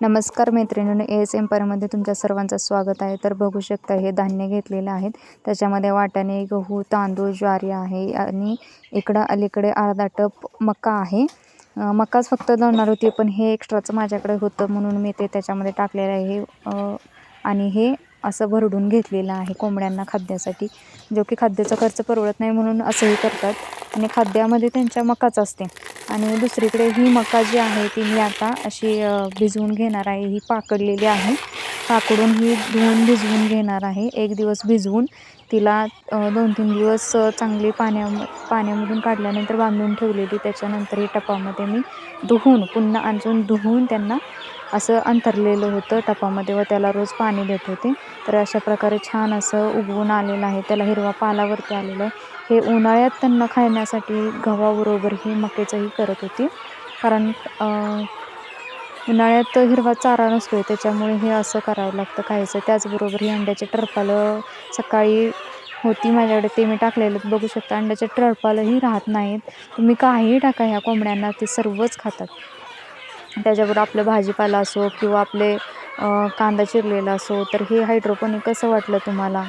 नमस्कार मैत्रिणींनो A S एम्पायरमध्ये तुमच्या सर्वांचं स्वागत आहे. तर बघू शकता हे धान्य घेतलेलं आहेत. त्याच्यामध्ये वाटाणे गहू तांदूळ ज्वारी आहे आणि इकडं अलीकडे अर्धा टप मका आहे. मकाच फक्त दळणार होती पण हे एक्स्ट्राचं माझ्याकडे होतं म्हणून मी ते त्याच्यामध्ये टाकलेलं आहे. आणि हे असं भरडून घेतलेलं आहे कोंबड्यांना खाद्यासाठी. जो की खाद्याचा खर्च परवडत नाही म्हणून असंही करतात. आणि खाद्यामध्ये त्यांच्या मकाच असते. आणि दुसरीकडे ही मका जी आहे ती मी आता अशी भिजवून घेणार आहे. ही पाकडलेली आहे. पाकडून ही धुवून भिजवून घेणार आहे. एक दिवस भिजवून तिला दोन तीन दिवस चांगली पाण्या पाण्यामधून काढल्यानंतर बांधून ठेवलेली. त्याच्यानंतर ही टपामध्ये मी धुवून पुन्हा अजून धुवून त्यांना असं अंतरलेलं होतं टपामध्ये व त्याला रोज पाणी देत होते. तर अशा प्रकारे छान असं उगवून आलेलं आहे. त्याला हिरवा पालावरती आलेलं आहे. हे उन्हाळ्यात त्यांना खाण्यासाठी गव्हाबरोबर ही मकेचंही करत होती. कारण उन्हाळ्यात हिरवा चारा नसतो आहे त्याच्यामुळे हे असं करावं लागतं खायचं. त्याचबरोबर ही अंड्याचे टरपालं सकाळी होती माझ्याकडे. ते मी टाकलेलं. बघू शकता अंड्याचे टरपालंही राहत नाहीत. तुम्ही काहीही टाका ह्या कोंबड्यांना. ते सर्वच खातात. त्याच्याबरोबर आपलं भाजीपाला असो किंवा आपले कांदा चिरलेला असो तर हे हायड्रोपोनिक कसं वाटलं तुम्हाला?